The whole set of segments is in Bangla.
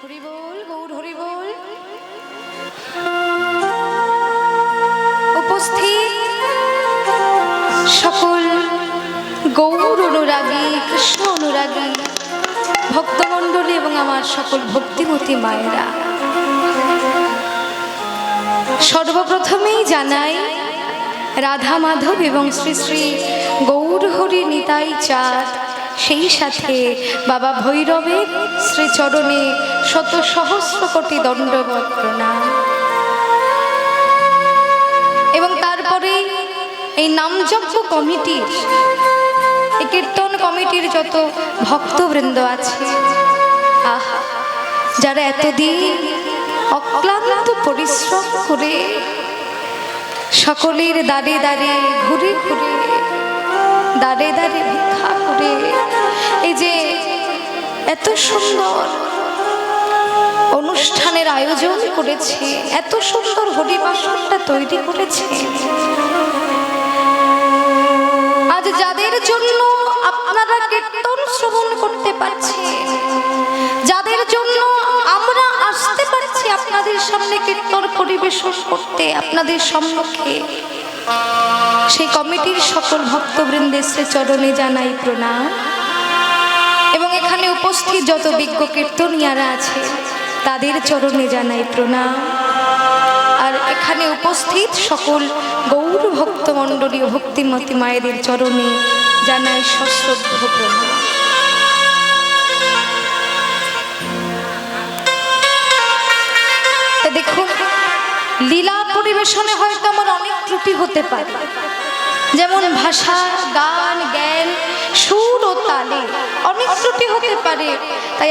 হরি গৌর হরি উপস্থিত সকল গৌর অনুরাগী, কৃষ্ণ অনুরাগী, ভক্তমণ্ডলী এবং আমার সকল ভক্তিমতী মায়েরা। সর্বপ্রথমেই জানাই রাধা মাধব এবং শ্রী শ্রী গৌরহরি নিতাই চাঁদ সেই সাথে বাবা ভৈরবের শ্রীচরণে শত সহস্র কোটি প্রণাম। এবং তারপরে এই নামযজ্ঞ কমিটির, এই কীর্তন কমিটির যত ভক্তবৃন্দ আছে, আহা, যারা এতদিন অক্লান্ত পরিশ্রম করে সকলের দাঁড়িয়ে দাঁড়িয়ে ঘুরে ঘুরে দাঁড়ে দাঁড়ে ভিক্ষা করে। এই যে এত সুন্দর অনুষ্ঠানের আয়োজন করেছে, এত সুন্দর হরিবাসনটা তৈরি করেছে। আজ যাদের জন্য আপনারা কীর্তন শ্রবণ করতে পারছে, যাদের জন্য আমরা আসতে পারছি আপনাদের সামনে কীর্তন পরিবেশন করতে, আপনাদের সম্মুখে সেই কমিটির সকল ভক্তবৃন্দের শ্রী চরণে জানাই প্রণাম। এবং এখানে উপস্থিত যত বিজ্ঞ কীর্তনিয়ারা আছে, তাদের চরণে জানাই প্রণাম। আর এখানে উপস্থিত সকল গৌর ভক্তমণ্ডলী ও ভক্তিমতী মায়েদের চরণে জানাই সশ্রদ্ধ প্রণাম। লীলা পরিবেশনে হয়তো আমার অনেক ত্রুটি হতে পারে। যেমন ভাষা, গান, জ্ঞান, সুর ও তালে অনেক ত্রুটি হতে পারে। তাই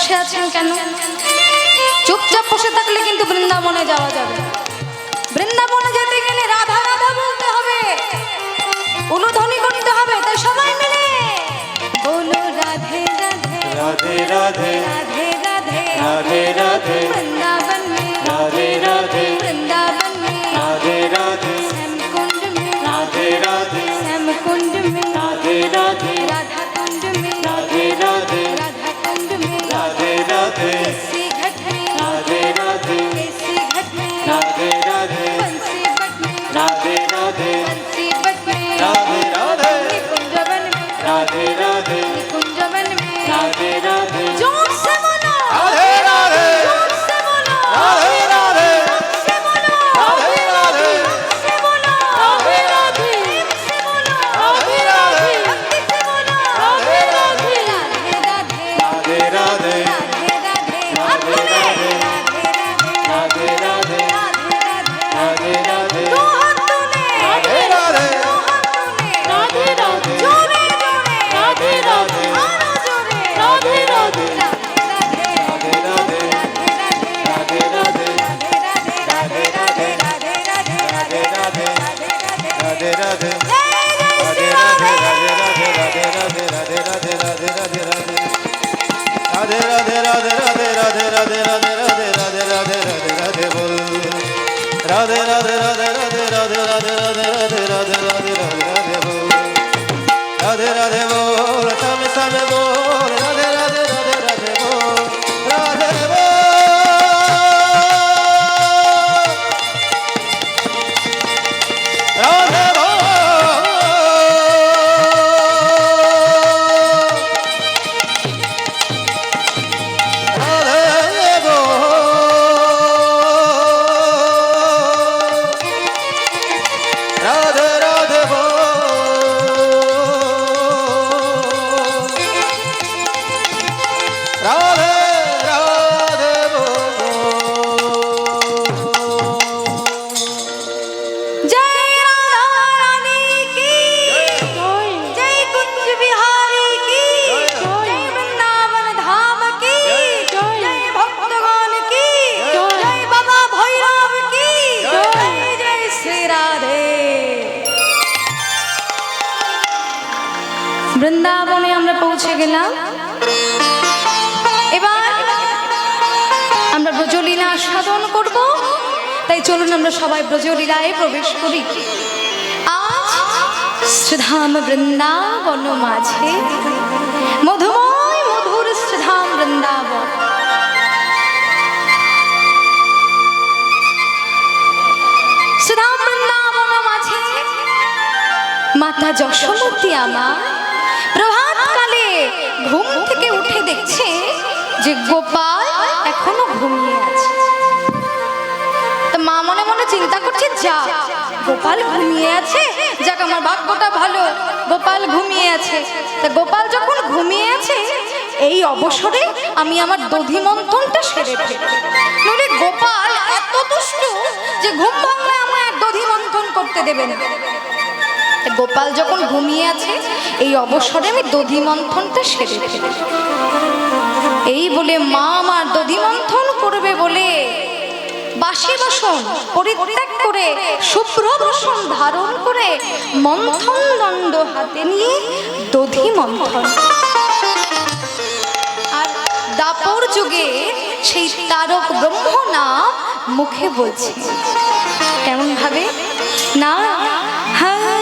বসে আছেন কেন? চুপচাপ বসে থাকলে কিন্তু বৃন্দাবনে যাওয়া যাবে। বৃন্দাবনে যেতে গেলে রাধা রাধা বলতে হবে। অনুধ্বনি করতে হবে তাই সবাই মিলে। বলো রাধে রাধে রাধে রাধে রাধে রাধে রাধে বৃন্দাবন। রাধে রাধে। বৃন্দাবন তাই চলুন আমরা সবাই ব্রজলীলায় প্রবেশ করি। শ্রীধাম বৃন্দাবন মাঝে মধুময় মধুর শ্রীধাম বৃন্দাবন। বৃন্দাবন মাঝে মাতা যশোমতী আমার প্রভাতকালে ঘুম থেকে উঠে দেখছে যে গোপাল এখনও ঘুমিয়ে আছে। চিন্তা করছে, যা। গোপাল ঘুমিয়ে আছে। যাক, আমার ভাগ্যটা ভালো। গোপাল ঘুমিয়ে আছে। তা গোপাল যখন ঘুমিয়ে আছে, এই অবসরে আমি আমার দধি মন্থনটা সেরে ফেলি। গোপাল এত দুষ্টু যে ঘুম ভাঙলে আমার দধি মন্থন করতে দেবে না। গোপাল যখন ঘুমিয়ে আছে, এই অবসরে আমি দধি মন্থনটা সেরে ফেলি। এই বলে মা আমার দধি মন্থন করবে বলে বাসি বাসন পরিত্যাগ করে, শুভ্র বাসন ধারণ করে, মন্থন দণ্ড হাতে নিয়ে দধি মন্থন। আর দাপর যুগে সেই তারক ব্রহ্ম না মুখে বলছে। কেমন ভাবে? না? হরে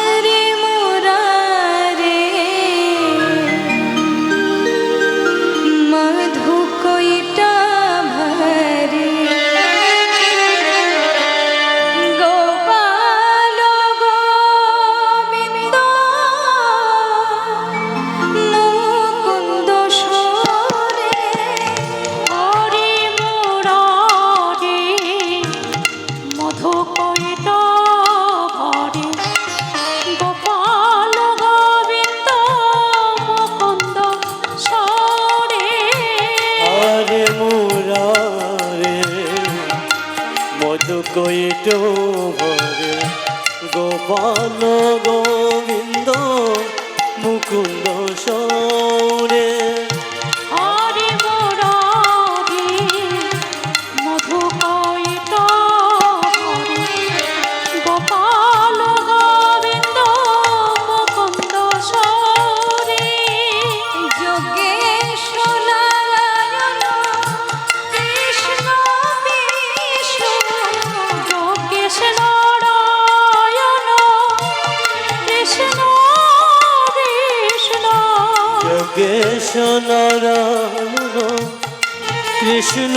কৃষ্ণ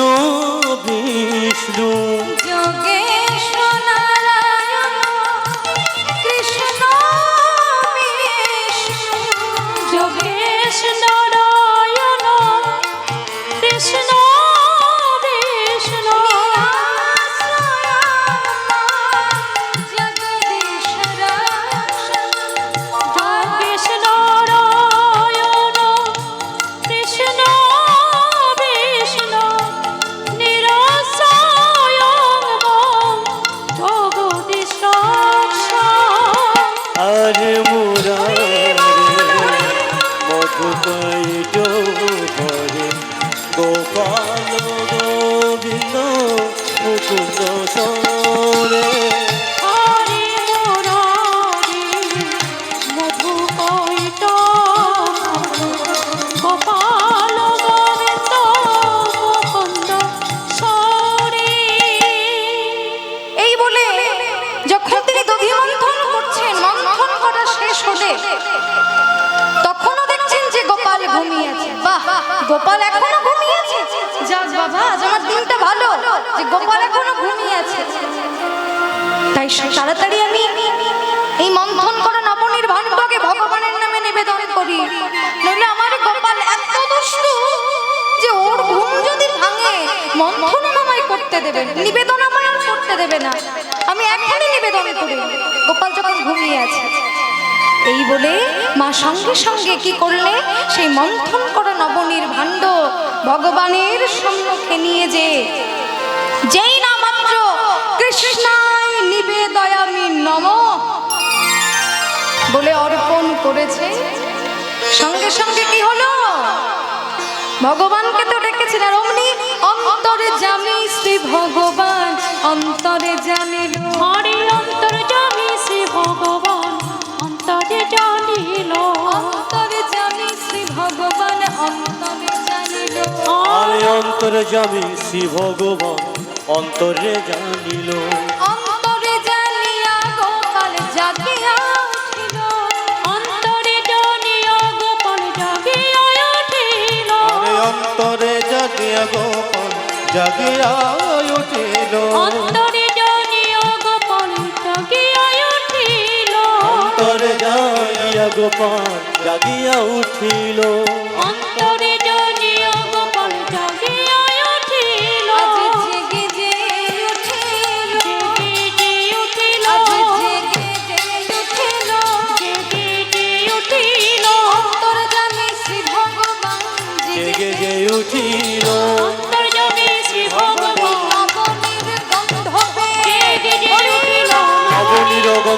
বিষ্ণু। করতে দেবে নিবেদন আমায় আর করতে দেবে না। আমি এখনই নিবেদন করি। গোপাল যখন ঘুমিয়ে আছে, এই বলে মা সঙ্গে সঙ্গে কি করলে? সেই মন্থন করা নবনীর ভাণ্ড ভগবানের সম্মুখে নিয়ে যে, যেই না মাত্র কৃষ্ণায় নিবেদয়ামি নম বলে অর্পণ করেছে, সঙ্গে সঙ্গে কি হলো? ভগবানকে তো ডেকেছেন আর অমনি অন্তরে জামি শ্রী ভগবান অন্তরে জানিল হরি জামি শ্রী ভগবান অন্তরে জানিল অন্তরে জামি শ্রী ভগবান অন্তরে জানিল আরে অন্তরে জামি শ্রী ভগবান অন্তরে জানিল জাগিয়া উঠিল। অন্তরে জাগিয়া গোপন জাগিয়া উঠিল। অন্তরে জাগিয়া গোপন জাগিয়া উঠিল।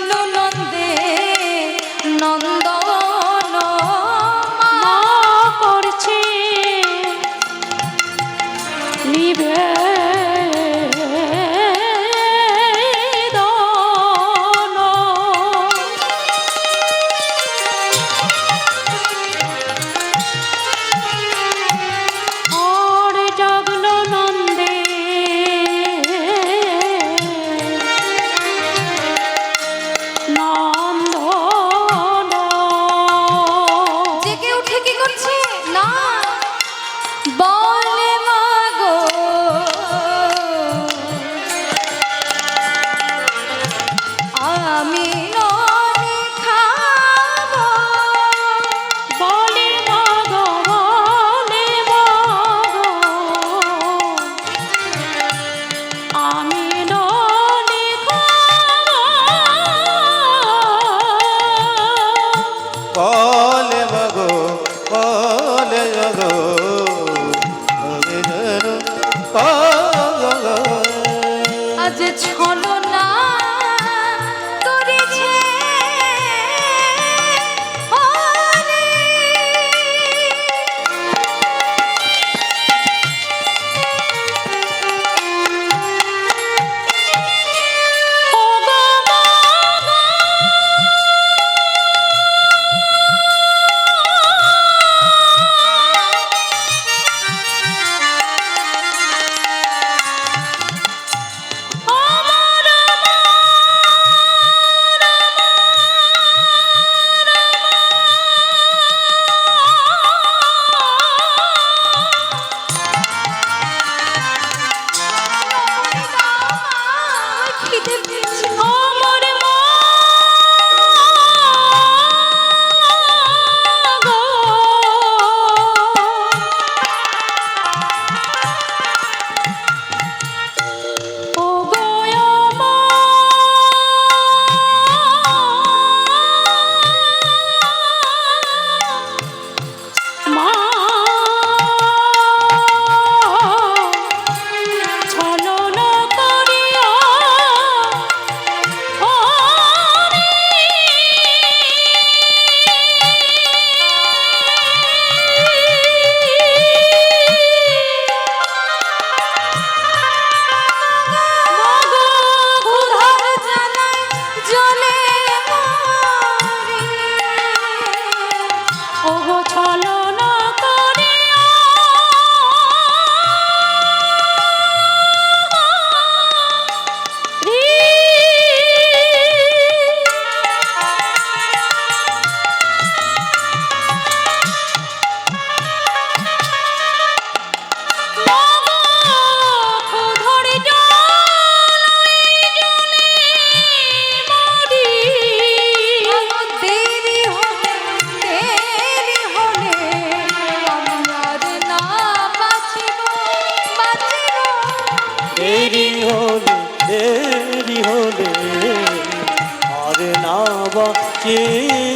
no, no. কে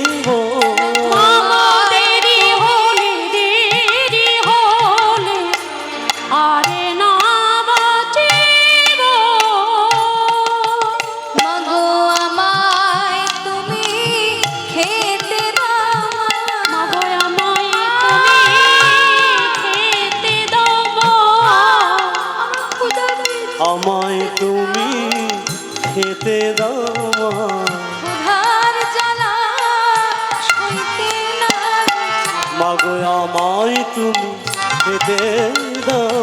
গো আমায় তুমি দাও।